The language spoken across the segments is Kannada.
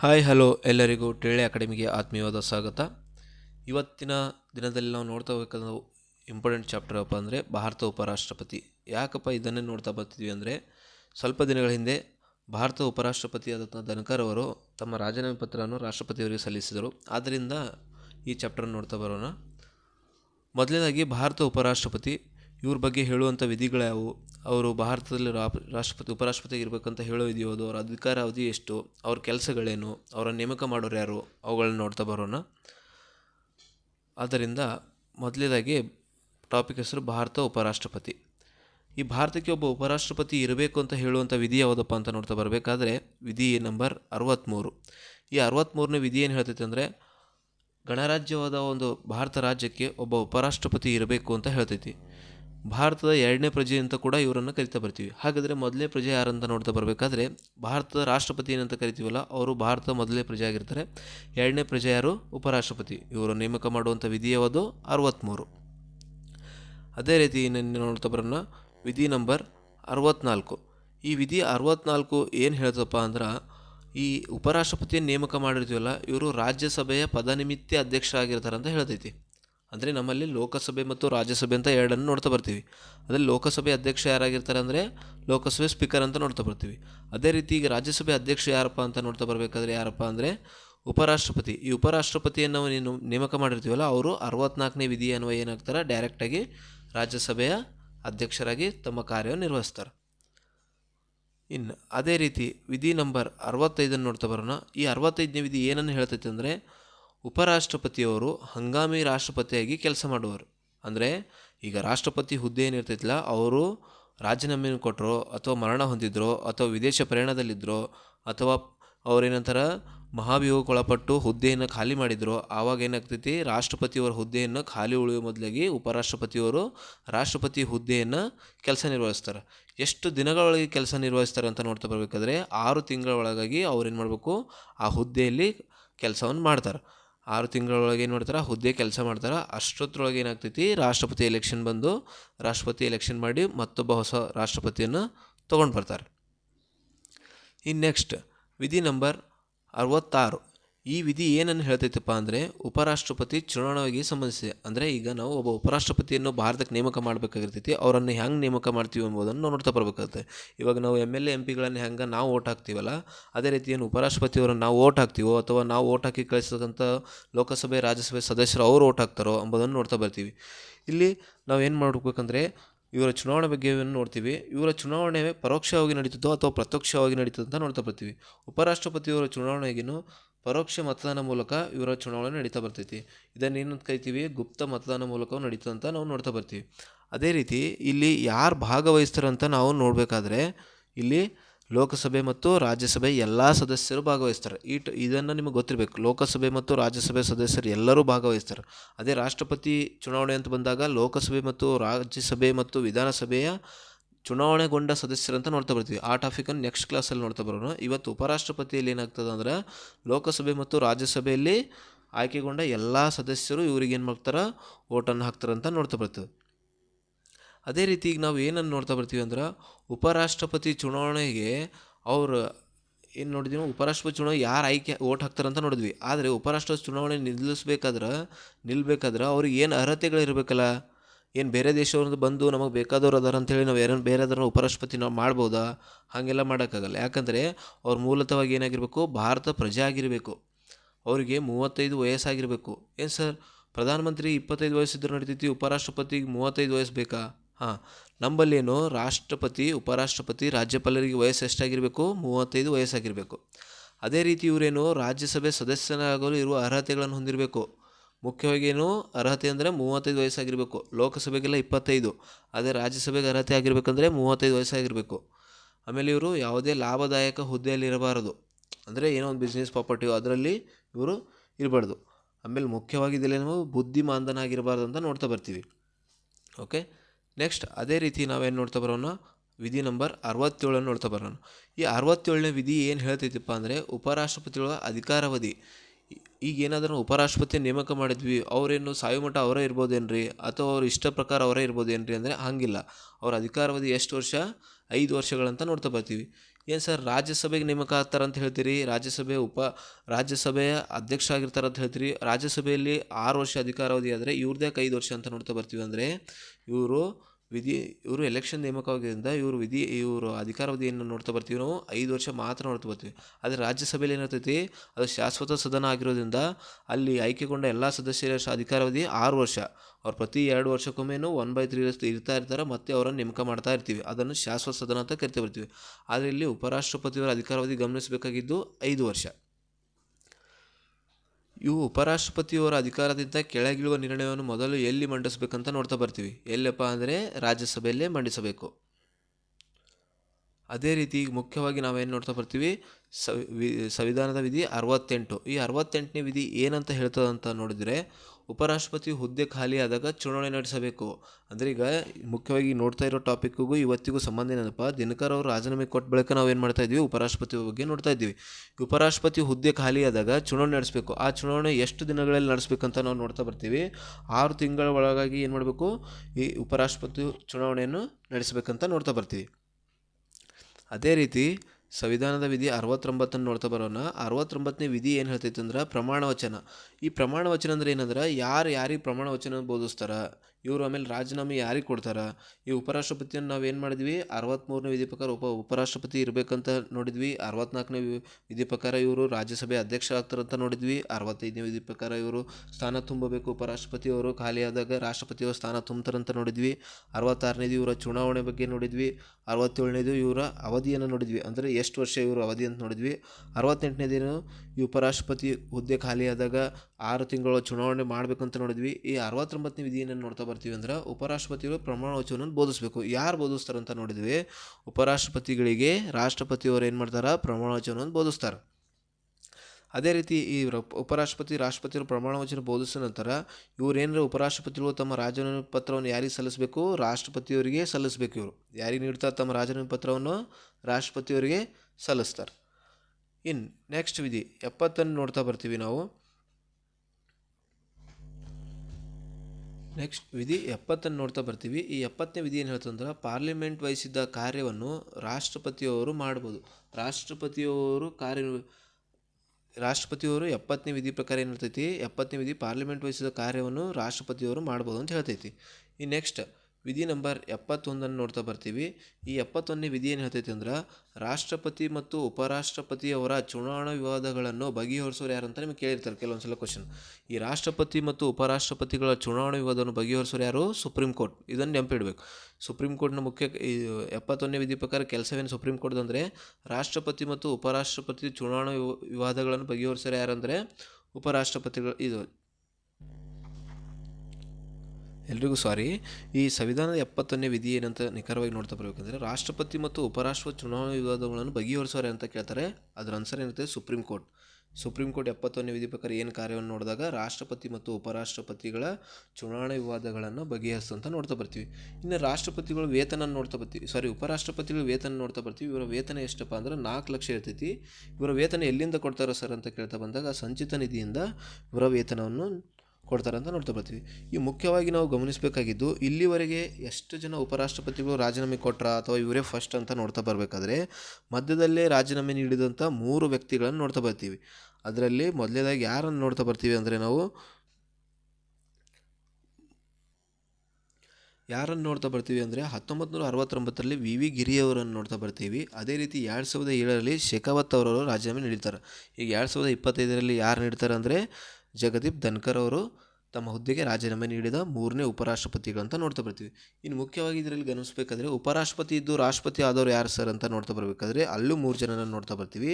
ಹಾಯ್, ಹಲೋ ಎಲ್ಲರಿಗೂ ಟೇಳೆ ಅಕಾಡೆಮಿಗೆ ಆತ್ಮೀಯವಾದ ಸ್ವಾಗತ. ಇವತ್ತಿನ ದಿನದಲ್ಲಿ ನಾವು ನೋಡ್ತಾ ಹೋಗ್ಬೇಕಾದ ಇಂಪಾರ್ಟೆಂಟ್ ಚಾಪ್ಟರ್ ಅಪ್ಪ ಅಂದರೆ ಭಾರತ ಉಪರಾಷ್ಟ್ರಪತಿ. ಯಾಕಪ್ಪ ಇದನ್ನೇ ನೋಡ್ತಾ ಬರ್ತಿದ್ವಿ ಅಂದರೆ ಸ್ವಲ್ಪ ದಿನಗಳ ಹಿಂದೆ ಭಾರತ ಉಪರಾಷ್ಟ್ರಪತಿ ಆದಂಥ ಧನ್ಕರ್ ಅವರು ತಮ್ಮ ರಾಜೀನಾಮೆ ಪತ್ರವನ್ನು ರಾಷ್ಟ್ರಪತಿಯವರಿಗೆ ಸಲ್ಲಿಸಿದರು. ಆದ್ದರಿಂದ ಈ ಚಾಪ್ಟರ್ ನೋಡ್ತಾ ಬರೋಣ. ಮೊದಲನೇದಾಗಿ ಭಾರತ ಉಪರಾಷ್ಟ್ರಪತಿ ಇವ್ರ ಬಗ್ಗೆ ಹೇಳುವಂಥ ವಿಧಿಗಳ್ಯಾವು ಅವರು ಭಾರತದಲ್ಲಿ ರಾಷ್ಟ್ರಪತಿ, ಉಪರಾಷ್ಟ್ರಪತಿ ಇರಬೇಕಂತ ಹೇಳೋ ಯಾವುದು ಅವರ ಅಧಿಕಾರ ಅವಧಿ ಎಷ್ಟು, ಅವ್ರ ಕೆಲಸಗಳೇನು, ಅವರ ನೇಮಕ ಮಾಡೋರು ಯಾರು, ಅವುಗಳನ್ನ ನೋಡ್ತಾ ಬರೋಣ. ಆದ್ದರಿಂದ ಮೊದಲನೇದಾಗಿ ಟಾಪಿಕ್ ಹೆಸರು ಭಾರತ ಉಪರಾಷ್ಟ್ರಪತಿ. ಈ ಭಾರತಕ್ಕೆ ಒಬ್ಬ ಉಪರಾಷ್ಟ್ರಪತಿ ಇರಬೇಕು ಅಂತ ಹೇಳುವಂಥ ವಿಧಿ ಯಾವುದಪ್ಪ ಅಂತ ನೋಡ್ತಾ ಬರಬೇಕಾದ್ರೆ ವಿಧಿ ನಂಬರ್ ಅರವತ್ತ್ಮೂರು ಈ ಅರವತ್ತ್ಮೂರನೇ ವಿಧಿ ಏನು ಹೇಳ್ತೈತೆ ಅಂದರೆ ಗಣರಾಜ್ಯವಾದ ಒಂದು ಭಾರತ ರಾಜ್ಯಕ್ಕೆ ಒಬ್ಬ ಉಪರಾಷ್ಟ್ರಪತಿ ಇರಬೇಕು ಅಂತ ಹೇಳ್ತೈತಿ. ಭಾರತದ ಎರಡನೇ ಪ್ರಜೆ ಅಂತ ಕೂಡ ಇವರನ್ನು ಕರಿತಾ ಬರ್ತೀವಿ. ಹಾಗಾದರೆ ಮೊದಲನೇ ಪ್ರಜೆ ಯಾರಂತ ನೋಡ್ತಾ ಬರಬೇಕಾದ್ರೆ ಭಾರತದ ರಾಷ್ಟ್ರಪತಿ ಏನಂತ ಕರಿತೀವಲ್ಲ, ಅವರು ಭಾರತದ ಮೊದಲನೇ ಪ್ರಜೆ ಆಗಿರ್ತಾರೆ. ಎರಡನೇ ಪ್ರಜೆ ಯಾರು? ಉಪರಾಷ್ಟ್ರಪತಿ. ಇವರು ನೇಮಕ ಮಾಡುವಂಥ ವಿಧಿ ಯಾವುದು? ಅರವತ್ತ್ಮೂರು ಅದೇ ರೀತಿ ನೋಡ್ತಾ ಬರೋಣ. ವಿಧಿ ನಂಬರ್ ಅರವತ್ತ್ನಾಲ್ಕು ಈ ವಿಧಿ ಅರವತ್ನಾಲ್ಕು ಏನು ಹೇಳ್ತಪ್ಪ ಅಂದ್ರೆ, ಈ ಉಪರಾಷ್ಟ್ರಪತಿಯನ್ನು ನೇಮಕ ಮಾಡಿರ್ತೀವಲ್ಲ, ಇವರು ರಾಜ್ಯಸಭೆಯ ಪದನಿಮಿತ್ಯ ಅಧ್ಯಕ್ಷರಾಗಿರ್ತಾರೆ ಅಂತ ಹೇಳ್ತೈತಿ. ಅಂದರೆ ನಮ್ಮಲ್ಲಿ ಲೋಕಸಭೆ ಮತ್ತು ರಾಜ್ಯಸಭೆ ಅಂತ ಎರಡನ್ನು ನೋಡ್ತಾ ಬರ್ತೀವಿ. ಅದರಲ್ಲಿ ಲೋಕಸಭೆ ಅಧ್ಯಕ್ಷ ಯಾರಾಗಿರ್ತಾರೆ ಅಂದರೆ ಲೋಕಸಭೆ ಸ್ಪೀಕರ್ ಅಂತ ನೋಡ್ತಾ ಬರ್ತೀವಿ. ಅದೇ ರೀತಿ ಈಗ ರಾಜ್ಯಸಭೆ ಅಧ್ಯಕ್ಷ ಯಾರಪ್ಪ ಅಂತ ನೋಡ್ತಾ ಬರಬೇಕಾದ್ರೆ ಯಾರಪ್ಪ ಅಂದರೆ ಉಪರಾಷ್ಟ್ರಪತಿ. ಈ ಉಪರಾಷ್ಟ್ರಪತಿಯನ್ನು ನೀನು ನೇಮಕ ಮಾಡಿರ್ತೀವಲ್ಲ, ಅವರು ಅರವತ್ನಾಲ್ಕನೇ ವಿಧಿ ಅನ್ನುವ ಏನಾಗ್ತಾರೆ? ಡೈರೆಕ್ಟಾಗಿ ರಾಜ್ಯಸಭೆಯ ಅಧ್ಯಕ್ಷರಾಗಿ ತಮ್ಮ ಕಾರ್ಯವನ್ನು ನಿರ್ವಹಿಸ್ತಾರೆ. ಇನ್ನು ಅದೇ ರೀತಿ ವಿಧಿ ನಂಬರ್ ಅರವತ್ತೈದನ್ನು ನೋಡ್ತಾ ಬರೋಣ. ಈ ಅರವತ್ತೈದನೇ ವಿಧಿ ಏನನ್ನು ಹೇಳ್ತೈತೆ ಅಂದರೆ ಉಪರಾಷ್ಟ್ರಪತಿಯವರು ಹಂಗಾಮಿ ರಾಷ್ಟ್ರಪತಿಯಾಗಿ ಕೆಲಸ ಮಾಡುವರು. ಅಂದರೆ, ಈಗ ರಾಷ್ಟ್ರಪತಿ ಹುದ್ದೆ ಏನಿರ್ತೈತಿಲ್ಲ, ಅವರು ರಾಜೀನಾಮೆಯನ್ನು ಕೊಟ್ಟರೋ ಅಥವಾ ಮರಣ ಹೊಂದಿದ್ರೋ, ಅಥವಾ ವಿದೇಶ ಪ್ರಯಾಣದಲ್ಲಿದ್ದರೋ ಅಥವಾ ಅವ್ರೇನಂತಾರ ಮಹಾಭಿಯೋಗಕ್ಕೊಳಪಟ್ಟು ಹುದ್ದೆಯನ್ನು ಖಾಲಿ ಮಾಡಿದ್ರು, ಆವಾಗ ಏನಾಗ್ತೈತಿ, ರಾಷ್ಟ್ರಪತಿಯವರ ಹುದ್ದೆಯನ್ನು ಖಾಲಿ ಉಳಿಯುವ ಮೊದಲಾಗಿ ಉಪರಾಷ್ಟ್ರಪತಿಯವರು ರಾಷ್ಟ್ರಪತಿ ಹುದ್ದೆಯನ್ನು ಕೆಲಸ ನಿರ್ವಹಿಸ್ತಾರೆ. ಎಷ್ಟು ದಿನಗಳೊಳಗೆ ಕೆಲಸ ನಿರ್ವಹಿಸ್ತಾರೆ ಅಂತ ನೋಡ್ತಾ ಬರಬೇಕಾದ್ರೆ, ಆರು ತಿಂಗಳ ಒಳಗಾಗಿ ಅವ್ರು ಏನು ಮಾಡಬೇಕು, ಆ ಹುದ್ದೆಯಲ್ಲಿ ಕೆಲಸವನ್ನು ಮಾಡ್ತಾರೆ. ಆರು ತಿಂಗಳೊಳಗೆ ಏನು ಮಾಡ್ತಾರೆ? ಹುದ್ದೆ ಕೆಲಸ ಮಾಡ್ತಾರೆ. ಅಷ್ಟೊತ್ತರೊಳಗೆ ಏನಾಗ್ತೈತಿ? ರಾಷ್ಟ್ರಪತಿ ಎಲೆಕ್ಷನ್ ಬಂದು ರಾಷ್ಟ್ರಪತಿ ಎಲೆಕ್ಷನ್ ಮಾಡಿ ಮತ್ತೊಬ್ಬ ಹೊಸ ರಾಷ್ಟ್ರಪತಿಯನ್ನು ತೊಗೊಂಡು ಬರ್ತಾರೆ. ಇನ್ನು ನೆಕ್ಸ್ಟ್ ವಿಧಿ ನಂಬರ್ ಅರವತ್ತಾರು. ಈ ವಿಧಿ ಏನನ್ನು ಹೇಳ್ತೈತಪ್ಪ ಅಂದರೆ ಉಪರಾಷ್ಟ್ರಪತಿ ಚುನಾವಣೆಗೆ ಸಂಬಂಧಿಸಿದೆ. ಅಂದರೆ ಈಗ ನಾವು ಒಬ್ಬ ಉಪರಾಷ್ಟ್ರಪತಿಯನ್ನು ಭಾರತಕ್ಕೆ ನೇಮಕ ಮಾಡಬೇಕಾಗಿರ್ತೈತಿ, ಅವರನ್ನು ಹೆಂಗೆ ನೇಮಕ ಮಾಡ್ತೀವಿ ಎಂಬುದನ್ನು ನಾವು ನೋಡ್ತಾ ಬರಬೇಕಾಗುತ್ತೆ. ಇವಾಗ ನಾವು ಎಂ ಎಲ್ ಎ, ಎಂ ಪಿಗಳನ್ನು ಹೆಂಗೆ ನಾವು ಓಟ್ ಹಾಕ್ತೀವಲ್ಲ, ಅದೇ ರೀತಿ ಏನು ಉಪರಾಷ್ಟ್ರಪತಿಯವರನ್ನು ನಾವು ಓಟ್ ಹಾಕ್ತೀವೋ ಅಥವಾ ನಾವು ಓಟ್ ಹಾಕಿ ಕಳಿಸಿದಂಥ ಲೋಕಸಭೆ, ರಾಜ್ಯಸಭೆ ಸದಸ್ಯರು ಅವ್ರು ಓಟ್ ಹಾಕ್ತಾರೋ ಎಂಬುದನ್ನು ನೋಡ್ತಾ ಬರ್ತೀವಿ. ಇಲ್ಲಿ ನಾವು ಏನು ಮಾಡಬೇಕಂದ್ರೆ ಇವರ ಚುನಾವಣೆ ಬಗ್ಗೆ ನೋಡ್ತೀವಿ. ಇವರ ಚುನಾವಣೆ ಪರೋಕ್ಷವಾಗಿ ನಡೀತದೋ ಅಥವಾ ಪ್ರತ್ಯಕ್ಷವಾಗಿ ನಡೀತದಂತ ನೋಡ್ತಾ ಬರ್ತೀವಿ. ಉಪರಾಷ್ಟ್ರಪತಿಯವರ ಚುನಾವಣೆಗಿನೂ ಪರೋಕ್ಷ ಮತದಾನ ಮೂಲಕ ಇವರ ಚುನಾವಣೆ ನಡೀತಾ ಬರ್ತೈತಿ. ಇದನ್ನು ಏನಂತ ಕರಿತೀವಿ, ಗುಪ್ತ ಮತದಾನ ಮೂಲಕ ನಡೀತದೆ ಅಂತ ನಾವು ನೋಡ್ತಾ ಬರ್ತೀವಿ. ಅದೇ ರೀತಿ ಇಲ್ಲಿ ಯಾರು ಭಾಗವಹಿಸ್ತಾರಂತ ನಾವು ನೋಡಬೇಕಾದ್ರೆ ಇಲ್ಲಿ ಲೋಕಸಭೆ ಮತ್ತು ರಾಜ್ಯಸಭೆ ಎಲ್ಲ ಸದಸ್ಯರು ಭಾಗವಹಿಸ್ತಾರೆ. ಈಟ್ ಇದನ್ನು ನಿಮಗೆ ಗೊತ್ತಿರಬೇಕು. ಲೋಕಸಭೆ ಮತ್ತು ರಾಜ್ಯಸಭೆ ಸದಸ್ಯರು ಎಲ್ಲರೂ ಭಾಗವಹಿಸ್ತಾರೆ. ಅದೇ ರಾಷ್ಟ್ರಪತಿ ಚುನಾವಣೆ ಅಂತ ಬಂದಾಗ ಲೋಕಸಭೆ ಮತ್ತು ರಾಜ್ಯಸಭೆ ಮತ್ತು ವಿಧಾನಸಭೆಯ ಚುನಾವಣೆಗೊಂಡ ಸದಸ್ಯರಂತ ನೋಡ್ತಾ ಬರ್ತೀವಿ. ಆ ಟಾಪಿಕನ್ನು ನೆಕ್ಸ್ಟ್ ಕ್ಲಾಸಲ್ಲಿ ನೋಡ್ತಾ ಬರೋಣ. ಇವತ್ತು ಉಪರಾಷ್ಟ್ರಪತಿಯಲ್ಲಿ ಏನಾಗ್ತದೆ ಅಂದ್ರೆ, ಲೋಕಸಭೆ ಮತ್ತು ರಾಜ್ಯಸಭೆಯಲ್ಲಿ ಆಯ್ಕೆಗೊಂಡ ಎಲ್ಲ ಸದಸ್ಯರು ಇವ್ರಿಗೆ ಏನು ಮಾಡ್ತಾರೆ? ಓಟನ್ನು ಹಾಕ್ತಾರಂತ ನೋಡ್ತಾ ಬರ್ತೀವಿ. ಅದೇ ರೀತಿ ಈಗ ನಾವು ಏನನ್ನು ನೋಡ್ತಾ ಬರ್ತೀವಿ ಅಂದ್ರೆ, ಉಪರಾಷ್ಟ್ರಪತಿ ಚುನಾವಣೆಗೆ ಅವರು ಏನು ನೋಡಿದ್ವಿ ಉಪರಾಷ್ಟ್ರಪತಿ ಚುನಾವಣೆ ಯಾರು ಆಯ್ಕೆ ಓಟ್ ಹಾಕ್ತಾರಂತ ನೋಡಿದ್ವಿ. ಆದರೆ ಉಪರಾಷ್ಟ್ರಪತಿ ಚುನಾವಣೆ ನಿಲ್ಲಿಸ್ಬೇಕಾದ್ರೆ, ನಿಲ್ಬೇಕಾದ್ರೆ ಅವ್ರಿಗೆ ಏನು ಅರ್ಹತೆಗಳಿರಬೇಕಲ್ಲ? ಏನು ಬೇರೆ ದೇಶವ್ರದ್ದು ಬಂದು ನಮಗೆ ಬೇಕಾದವ್ರು ಅದಾರ ಅಂತೇಳಿ ನಾವು ಯಾರನ್ನು ಬೇರೆ ಅದನ್ನು ಉಪರಾಷ್ಟ್ರಪತಿ ನಾವು ಮಾಡ್ಬೋದಾ? ಹಾಗೆಲ್ಲ ಮಾಡೋಕ್ಕಾಗಲ್ಲ. ಯಾಕಂದರೆ ಅವ್ರು ಮೂಲತವಾಗಿ ಏನಾಗಿರಬೇಕು, ಭಾರತ ಪ್ರಜೆ ಆಗಿರಬೇಕು. ಅವರಿಗೆ ಮೂವತ್ತೈದು ವಯಸ್ಸಾಗಿರಬೇಕು. ಏನು ಸರ್? ಪ್ರಧಾನಮಂತ್ರಿ ಇಪ್ಪತ್ತೈದು ವಯಸ್ಸಿದ್ರೆ ನಡೀತೈತಿ ಉಪರಾಷ್ಟ್ರಪತಿಗೆ ಮೂವತ್ತೈದು ವಯಸ್ಸು ಬೇಕಾ? ಹಾಂ. ನಂಬಲ್ಲೇನು ರಾಷ್ಟ್ರಪತಿ, ಉಪರಾಷ್ಟ್ರಪತಿ, ರಾಜ್ಯಪಾಲರಿಗೆ ವಯಸ್ಸು ಎಷ್ಟಾಗಿರಬೇಕು? ಮೂವತ್ತೈದು ವಯಸ್ಸಾಗಿರಬೇಕು. ಅದೇ ರೀತಿ ಇವರೇನು ರಾಜ್ಯಸಭೆ ಸದಸ್ಯನಾಗಲು ಇರುವ ಅರ್ಹತೆಗಳನ್ನು ಹೊಂದಿರಬೇಕು. ಮುಖ್ಯವಾಗಿ ಏನು ಅರ್ಹತೆ ಅಂದರೆ ಮೂವತ್ತೈದು ವಯಸ್ಸಾಗಿರಬೇಕು. ಲೋಕಸಭೆಗೆಲ್ಲ ಇಪ್ಪತ್ತೈದು. ಅದೇ ರಾಜ್ಯಸಭೆಗೆ ಅರ್ಹತೆ ಆಗಿರಬೇಕಂದ್ರೆ ಮೂವತ್ತೈದು ವಯಸ್ಸಾಗಿರಬೇಕು. ಆಮೇಲೆ ಇವರು ಯಾವುದೇ ಲಾಭದಾಯಕ ಹುದ್ದೆಯಲ್ಲಿ ಇರಬಾರದು ಅಂದರೆ ಏನೋ ಒಂದು ಬಿಸ್ನೆಸ್ ಪ್ರಾಪರ್ಟಿ ಅದರಲ್ಲಿ ಇವರು ಇರಬಾರ್ದು. ಆಮೇಲೆ ಮುಖ್ಯವಾಗಿ ಇದರಲ್ಲಿ ನಾವು ಬುದ್ಧಿಮಾಂದನಾಗಿರಬಾರ್ದು ಅಂತ ನೋಡ್ತಾ ಬರ್ತೀವಿ. ಓಕೆ ನೆಕ್ಸ್ಟ್ ಅದೇ ರೀತಿ ನಾವೇನು ನೋಡ್ತಾ ಬರೋಣ? ವಿಧಿ ನಂಬರ್ ಅರವತ್ತೇಳನ್ನು ನೋಡ್ತಾ ಬರೋಣ. ಈ ಅರವತ್ತೇಳನೇ ವಿಧಿ ಏನು ಹೇಳ್ತೈತಿಪ್ಪ ಅಂದರೆ ಉಪರಾಷ್ಟ್ರಪತಿಗಳ ಅಧಿಕಾರಾವಧಿ. ಈಗ ಏನಾದರೂ ಉಪರಾಷ್ಟ್ರಪತಿ ನೇಮಕ ಮಾಡಿದ್ವಿ, ಅವರೇನು ಸಾಯುಮಠ ಅವರೇ ಇರ್ಬೋದೇನ್ರಿ? ಅಥವಾ ಅವ್ರ ಇಷ್ಟ ಪ್ರಕಾರ ಅವರೇ ಇರ್ಬೋದೇನ್ರಿ ಅಂದರೆ ಹಾಗಿಲ್ಲ. ಅವ್ರ ಅಧಿಕಾರಾವಧಿ ಎಷ್ಟು ವರ್ಷ? ಐದು ವರ್ಷಗಳಂತ ನೋಡ್ತಾ ಬರ್ತೀವಿ. ಏನು ಸರ್, ರಾಜ್ಯಸಭೆಗೆ ನೇಮಕ ಆಗ್ತಾರೆ ಅಂತ ಹೇಳ್ತೀರಿ? ರಾಜ್ಯಸಭೆ ಉಪ, ರಾಜ್ಯಸಭೆಯ ಅಧ್ಯಕ್ಷ ಆಗಿರ್ತಾರೆ ಅಂತ ಹೇಳ್ತೀರಿ? ರಾಜ್ಯಸಭೆಯಲ್ಲಿ ಆರು ವರ್ಷ ಅಧಿಕಾರಾವಧಿ ಆದರೆ ಇವ್ರದ್ದೇ ಐದು ವರ್ಷ ಅಂತ ನೋಡ್ತಾ ಬರ್ತೀವಿ ಅಂದರೆ ಇವರು ವಿಧಿ, ಇವರು ಎಲೆಕ್ಷನ್ ನೇಮಕವಾಗಿದ್ದರಿಂದ ಇವರು ವಿಧಿ, ಇವರು ಅಧಿಕಾರಾವಧಿಯನ್ನು ನೋಡ್ತಾ ಬರ್ತೀವಿ ನಾವು. ಐದು ವರ್ಷ ಮಾತ್ರ ನೋಡ್ತಾ ಬರ್ತೀವಿ. ಆದರೆ ರಾಜ್ಯಸಭೆಯಲ್ಲಿ ಏನಿರ್ತೈತಿ, ಅದು ಶಾಶ್ವತ ಸದನ ಆಗಿರೋದ್ರಿಂದ ಅಲ್ಲಿ ಆಯ್ಕೆಗೊಂಡ ಎಲ್ಲ ಸದಸ್ಯರ ಅಧಿಕಾರಾವಧಿ ಆರು ವರ್ಷ. ಅವ್ರು ಪ್ರತಿ ಎರಡು ವರ್ಷಕ್ಕೊಮ್ಮೆನೂ ಒನ್ ಬೈ ತ್ರೀ ಇರ್ತಾ ಇರ್ತಾರೆ ಮತ್ತೆ ಅವರನ್ನು ನೇಮಕ ಮಾಡ್ತಾ ಇರ್ತೀವಿ. ಅದನ್ನು ಶಾಶ್ವತ ಸದನ ಅಂತ ಕರಿತಾ ಬರ್ತೀವಿ. ಆದರೆ ಇಲ್ಲಿ ಉಪರಾಷ್ಟ್ರಪತಿಯವರ ಅಧಿಕಾರಾವಧಿ ಗಮನಿಸಬೇಕಾಗಿದ್ದು ಐದು ವರ್ಷ. ಇವು ಉಪರಾಷ್ಟ್ರಪತಿಯವರ ಅಧಿಕಾರದಿಂದ ಕೆಳಗಿಳುವ ನಿರ್ಣಯವನ್ನು ಮೊದಲು ಎಲ್ಲಿ ಮಂಡಿಸಬೇಕಂತ ನೋಡ್ತಾ ಬರ್ತೀವಿ. ಎಲ್ಲಪ್ಪ ಅಂದರೆ ರಾಜ್ಯಸಭೆಯಲ್ಲೇ ಮಂಡಿಸಬೇಕು. ಅದೇ ರೀತಿ ಮುಖ್ಯವಾಗಿ ನಾವೇನು ನೋಡ್ತಾ ಬರ್ತೀವಿ? ಸವಿ ಸಂವಿಧಾನದ ವಿಧಿ ಅರವತ್ತೆಂಟು. ಈ ಅರವತ್ತೆಂಟನೇ ವಿಧಿ ಏನಂತ ಹೇಳ್ತದಂತ ನೋಡಿದರೆ ಉಪರಾಷ್ಟ್ರಪತಿ ಹುದ್ದೆ ಖಾಲಿ ಆದಾಗ ಚುನಾವಣೆ ನಡೆಸಬೇಕು. ಅಂದರೆ ಈಗ ಮುಖ್ಯವಾಗಿ ನೋಡ್ತಾ ಇರೋ ಟಾಪಿಕ್ಕಿಗೂ ಇವತ್ತಿಗೂ ಸಂಬಂಧ ಏನಪ್ಪ, ದಿನಕರ್ ಅವರು ರಾಜೀನಾಮೆ ಕೊಟ್ಟ ಬಳಿಕ ನಾವು ಏನು ಮಾಡ್ತಾ ಇದ್ದೀವಿ ಉಪರಾಷ್ಟ್ರಪತಿ ಬಗ್ಗೆ ನೋಡ್ತಾ ಇದ್ದೀವಿ ಉಪರಾಷ್ಟ್ರಪತಿ ಹುದ್ದೆ ಖಾಲಿ ಆದಾಗ ಚುನಾವಣೆ ನಡೆಸಬೇಕು. ಆ ಚುನಾವಣೆ ಎಷ್ಟು ದಿನಗಳಲ್ಲಿ ನಡೆಸಬೇಕಂತ ನಾವು ನೋಡ್ತಾ ಬರ್ತೀವಿ. ಆರು ತಿಂಗಳ ಒಳಗಾಗಿ ಏನು ಮಾಡಬೇಕು? ಈ ಉಪರಾಷ್ಟ್ರಪತಿ ಚುನಾವಣೆಯನ್ನು ನಡೆಸಬೇಕಂತ ನೋಡ್ತಾ ಬರ್ತೀವಿ. ಅದೇ ರೀತಿ ಸಂವಿಧಾನದ ವಿಧಿ ಅರವತ್ತೊಂಬತ್ತನ್ನು ನೋಡ್ತಾ ಬರೋಣ. ಅರವತ್ತೊಂಬತ್ತನೇ ವಿಧಿ ಏನು ಹೇಳ್ತೈತೆ ಅಂದ್ರೆ ಪ್ರಮಾಣ ವಚನ. ಈ ಪ್ರಮಾಣ ವಚನ ಅಂದ್ರೆ ಏನಂದ್ರೆ ಯಾರು ಯಾರಿಗೆ ಪ್ರಮಾಣ ವಚನ ಬೋಧಿಸ್ತಾರ? ಇವರು ಆಮೇಲೆ ರಾಜೀನಾಮೆ ಯಾರಿಗೆ ಕೊಡ್ತಾರೆ? ಈ ಉಪರಾಷ್ಟ್ರಪತಿಯನ್ನು ನಾವು ಏನು ಮಾಡಿದ್ವಿ? ಅರವತ್ತ್ಮೂರನೇ ವಿಧಿ ಪ್ರಕಾರ ಉಪ ಉಪರಾಷ್ಟ್ರಪತಿ ಇರಬೇಕಂತ ನೋಡಿದ್ವಿ. ಅರವತ್ನಾಲ್ಕನೇ ವಿಧಿ ಪ್ರಕಾರ ಇವರು ರಾಜ್ಯಸಭೆ ಅಧ್ಯಕ್ಷ ಆಗ್ತಾರಂತ ನೋಡಿದ್ವಿ. ಅರವತ್ತೈದನೇ ವಿಧಿ ಪ್ರಕಾರ ಇವರು ಸ್ಥಾನ ತುಂಬಬೇಕು. ಉಪರಾಷ್ಟ್ರಪತಿ ಅವರು ಖಾಲಿಯಾದಾಗ ರಾಷ್ಟ್ರಪತಿಯವರು ಸ್ಥಾನ ತುಂಬ್ತಾರಂತ ನೋಡಿದ್ವಿ. ಅರವತ್ತಾರನೇದು ಇವರ ಚುನಾವಣೆ ಬಗ್ಗೆ ನೋಡಿದ್ವಿ. ಅರವತ್ತೇಳನೇದು ಇವರ ಅವಧಿಯನ್ನು ನೋಡಿದ್ವಿ. ಅಂದರೆ ಎಷ್ಟು ವರ್ಷ ಇವರು ಅವಧಿ ಅಂತ ನೋಡಿದ್ವಿ. ಅರವತ್ತೆಂಟನೇದೇನು ಈ ಉಪರಾಷ್ಟ್ರಪತಿ ಹುದ್ದೆ ಖಾಲಿಯಾದಾಗ ಆರು ತಿಂಗಳ ಚುನಾವಣೆ ಮಾಡಬೇಕಂತ ನೋಡಿದ್ವಿ. ಈ ಅರವತ್ತೊಂಬತ್ತನೇ ವಿಧಿಯನ್ನು ನೋಡ್ತಾ ಬರ್ತೀವಿ ಅಂದ್ರೆ ಉಪರಾಷ್ಟ್ರಪತಿಗಳು ಪ್ರಮಾಣ ವಚನವನ್ನು ಬೋಧಿಸಬೇಕು. ಯಾರು ಬೋಧಿಸ್ತಾರೆ ಅಂತ ನೋಡಿದ್ವಿ. ಉಪರಾಷ್ಟ್ರಪತಿಗಳಿಗೆ ರಾಷ್ಟ್ರಪತಿಯವರು ಏನು ಮಾಡ್ತಾರೆ? ಪ್ರಮಾಣ ವಚನವನ್ನು ಬೋಧಿಸ್ತಾರೆ. ಅದೇ ರೀತಿ ಈ ಉಪರಾಷ್ಟ್ರಪತಿ, ರಾಷ್ಟ್ರಪತಿಯವರು ಪ್ರಮಾಣ ವಚನ ಬೋಧಿಸಿದ ನಂತರ ಇವರೇನಾರ ಉಪರಾಷ್ಟ್ರಪತಿಗಳು ತಮ್ಮ ರಾಜೀನಾಮೆ ಪತ್ರವನ್ನು ಯಾರಿಗೆ ಸಲ್ಲಿಸಬೇಕು? ರಾಷ್ಟ್ರಪತಿಯವರಿಗೆ ಸಲ್ಲಿಸಬೇಕು ಇವರು. ಯಾರಿಗೆ ನೀಡ್ತಾರೆ ತಮ್ಮ ರಾಜೀನಾಮೆ ಪತ್ರವನ್ನು? ರಾಷ್ಟ್ರಪತಿಯವರಿಗೆ ಸಲ್ಲಿಸ್ತಾರೆ. ಇನ್ ನೆಕ್ಸ್ಟ್ ವಿಧಿ ಎಪ್ಪತ್ತನ್ನು ನೋಡ್ತಾ ಬರ್ತೀವಿ ನಾವು. ನೆಕ್ಸ್ಟ್ ವಿಧಿ ಎಪ್ಪತ್ತನ್ನು ನೋಡ್ತಾ ಬರ್ತೀವಿ. ಈ ಎಪ್ಪತ್ತನೇ ವಿಧಿ ಏನು ಹೇಳ್ತಂದ್ರೆ ಪಾರ್ಲಿಮೆಂಟ್ ವಹಿಸಿದ್ದ ಕಾರ್ಯವನ್ನು ರಾಷ್ಟ್ರಪತಿಯವರು ಮಾಡ್ಬೋದು. ರಾಷ್ಟ್ರಪತಿಯವರು ಕಾರ್ಯ ರಾಷ್ಟ್ರಪತಿಯವರು ಎಪ್ಪತ್ತನೇ ವಿಧಿ ಪ್ರಕಾರ ಏನು ಏನಿರ್ತೈತಿ ಎಪ್ಪತ್ತನೇ ವಿಧಿ ಪಾರ್ಲಿಮೆಂಟ್ ವಹಿಸಿದ ಕಾರ್ಯವನ್ನು ರಾಷ್ಟ್ರಪತಿಯವರು ಮಾಡ್ಬೋದು ಅಂತ ಹೇಳ್ತೈತಿ. ಈ ನೆಕ್ಸ್ಟ್ ವಿಧಿ ನಂಬರ್ ಎಪ್ಪತ್ತೊಂದನ್ನು ನೋಡ್ತಾ ಬರ್ತೀವಿ. ಈ ಎಪ್ಪತ್ತೊಂದನೇ ವಿಧಿ ಏನು ಹೇಳ್ತೈತಿ ಅಂದ್ರೆ, ರಾಷ್ಟ್ರಪತಿ ಮತ್ತು ಉಪರಾಷ್ಟ್ರಪತಿಯವರ ಚುನಾವಣಾ ವಿವಾದಗಳನ್ನು ಬಗೆಹರಿಸೋರು ಯಾರು ಅಂತ ನಿಮಗೆ ಕೇಳಿರ್ತಾರೆ ಕೆಲವೊಂದು ಸಲ ಕ್ವಶನ್ ಈ ರಾಷ್ಟ್ರಪತಿ ಮತ್ತು ಉಪರಾಷ್ಟ್ರಪತಿಗಳ ಚುನಾವಣಾ ವಿವಾದವನ್ನು ಬಗೆಹರಿಸೋರು ಯಾರು? Supreme court. ಇದನ್ನು ನೆನಪಿಡಬೇಕು ಸುಪ್ರೀಂ ಕೋರ್ಟ್ನ ಮುಖ್ಯ ಈ ಎಪ್ಪತ್ತೊಂದನೇ ವಿಧಿ ಪ್ರಕಾರ ಕೆಲಸವೇನು ಸುಪ್ರೀಂ ಕೋರ್ಟ್ ಅಂದರೆ, ರಾಷ್ಟ್ರಪತಿ ಮತ್ತು ಉಪರಾಷ್ಟ್ರಪತಿ ಚುನಾವಣಾ ವಿವಾದಗಳನ್ನು ಬಗೆಹರಿಸೋರು ಯಾರಂದರೆ ಉಪರಾಷ್ಟ್ರಪತಿಗಳು ಇದು ಎಲ್ರಿಗೂ ಸಾರಿ ಈ ಸಂವಿಧಾನದ ಎಪ್ಪತ್ತೊಂದನೇ ವಿಧಿ ಏನಂತ ನಿಖರವಾಗಿ ನೋಡ್ತಾ ಬರಬೇಕಂದ್ರೆ ರಾಷ್ಟ್ರಪತಿ ಮತ್ತು ಉಪರಾಷ್ಟ್ರಪತಿ ಚುನಾವಣಾ ವಿವಾದಗಳನ್ನು ಬಗೆಹರಿಸೋರೆ ಅಂತ ಕೇಳ್ತಾರೆ. ಅದರ ಆನ್ಸರ್ ಏನಿರುತ್ತೆ? Supreme court. ಸುಪ್ರೀಂ ಕೋರ್ಟ್ ಎಪ್ಪತ್ತೊಂದನೇ ವಿಧಿ ಪ್ರಕಾರ ಏನು ಕಾರ್ಯವನ್ನು ನೋಡಿದಾಗ ರಾಷ್ಟ್ರಪತಿ ಮತ್ತು ಉಪರಾಷ್ಟ್ರಪತಿಗಳ ಚುನಾವಣಾ ವಿವಾದಗಳನ್ನು ಬಗೆಹರಿಸ್ತಂತ ನೋಡ್ತಾ ಬರ್ತೀವಿ. ಇನ್ನು ರಾಷ್ಟ್ರಪತಿಗಳು ವೇತನ ನೋಡ್ತಾ ಬರ್ತೀವಿ. ಸಾರಿ ಉಪರಾಷ್ಟ್ರಪತಿಗಳ ವೇತನ ನೋಡ್ತಾ ಬರ್ತೀವಿ. ಇವರ ವೇತನ ಎಷ್ಟಪ್ಪ ಅಂದ್ರೆ ನಾಲ್ಕು ಲಕ್ಷ ಇರ್ತೈತಿ. ಇವರ ವೇತನ ಎಲ್ಲಿಂದ ಕೊಡ್ತಾರೋ ಸರ್ ಅಂತ ಕೇಳ್ತಾ ಬಂದಾಗ ಸಂಚಿತ ನಿಧಿಯಿಂದ ಇವರ ವೇತನವನ್ನು ಕೊಡ್ತಾರೆ ಅಂತ ನೋಡ್ತಾ ಬರ್ತೀವಿ. ಈ ಮುಖ್ಯವಾಗಿ ನಾವು ಗಮನಿಸಬೇಕಾಗಿದ್ದು, ಇಲ್ಲಿವರೆಗೆ ಎಷ್ಟು ಜನ ಉಪರಾಷ್ಟ್ರಪತಿಗಳು ರಾಜೀನಾಮೆ ಕೊಟ್ರ ಅಥವಾ ಇವರೇ ಫಸ್ಟ್ ಅಂತ ನೋಡ್ತಾ ಬರಬೇಕಾದ್ರೆ, ಮಧ್ಯದಲ್ಲೇ ರಾಜೀನಾಮೆ ನೀಡಿದಂಥ ಮೂರು ವ್ಯಕ್ತಿಗಳನ್ನು ನೋಡ್ತಾ ಬರ್ತೀವಿ. ಅದರಲ್ಲಿ ಮೊದಲನೇದಾಗಿ ಯಾರನ್ನು ನೋಡ್ತಾ ಬರ್ತೀವಿ ಅಂದರೆ ನಾವು ಯಾರನ್ನು ನೋಡ್ತಾ ಬರ್ತೀವಿ ಅಂದರೆ ಹತ್ತೊಂಬತ್ತು ನೂರ ಅರವತ್ತೊಂಬತ್ತರಲ್ಲಿ ವಿ. ವಿ. ಗಿರಿಯವರನ್ನು ನೋಡ್ತಾ ಬರ್ತೀವಿ. ಅದೇ ರೀತಿ ಎರಡು ಸಾವಿರದ ಏಳರಲ್ಲಿ ಶೇಖಾವತ್ ಅವರವರು ರಾಜೀನಾಮೆ ನೀಡ್ತಾರೆ ಈಗ ಎರಡು ಸಾವಿರದ ಇಪ್ಪತ್ತೈದರಲ್ಲಿ ಯಾರು ನೀಡ್ತಾರೆ ಅಂದರೆ ಜಗದೀಪ್ ಧನ್ಕರ್ ಅವರು ತಮ್ಮ ಹುದ್ದೆಗೆ ರಾಜೀನಾಮೆ ನೀಡಿದ ಮೂರನೇ ಉಪರಾಷ್ಟ್ರಪತಿಗಳಂತ ನೋಡ್ತಾ ಬರ್ತೀವಿ. ಇನ್ನು ಮುಖ್ಯವಾಗಿ ಇದರಲ್ಲಿ ಗಮನಿಸಬೇಕಾದ್ರೆ ಉಪರಾಷ್ಟ್ರಪತಿ ಇದ್ದು ರಾಷ್ಟ್ರಪತಿ ಆದವರು ಯಾರು ಸರ್ ಅಂತ ನೋಡ್ತಾ ಬರಬೇಕಾದ್ರೆ ಅಲ್ಲೂ ಮೂರು ಜನನ ನೋಡ್ತಾ ಬರ್ತೀವಿ.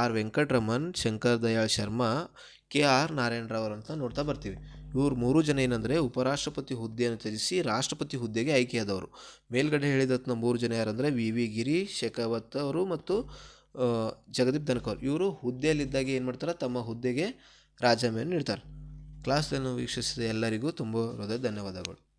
R Venkataraman Shankar Dayal Sharma, K R Narayanrao ಅಂತ ನೋಡ್ತಾ ಬರ್ತೀವಿ. ಇವರು ಮೂರು ಜನ ಏನಂದರೆ ಉಪರಾಷ್ಟ್ರಪತಿ ಹುದ್ದೆಯನ್ನು ತ್ಯಜಿಸಿ ರಾಷ್ಟ್ರಪತಿ ಹುದ್ದೆಗೆ ಆಯ್ಕೆಯಾದವರು. ಮೇಲ್ಗಡೆ ಹೇಳಿದತ್ನ ಮೂರು ಜನ ಯಾರಂದರೆ ವಿ ವಿ ಗಿರಿ, ಶೇಖಾವತ್ ಅವರು ಮತ್ತು ಜಗದೀಪ್ ಧನ್ಕರ್ ಇವರು ಹುದ್ದೆಯಲ್ಲಿದ್ದಾಗ ಏನು ಮಾಡ್ತಾರೆ? ತಮ್ಮ ಹುದ್ದೆಗೆ ರಾಜೀನಾಮೆಯನ್ನು ನೀಡ್ತಾರೆ ಕ್ಲಾಸನ್ನು ವೀಕ್ಷಿಸಿದ ಎಲ್ಲರಿಗೂ ತುಂಬ ಹೃದಯ ಧನ್ಯವಾದಗಳು.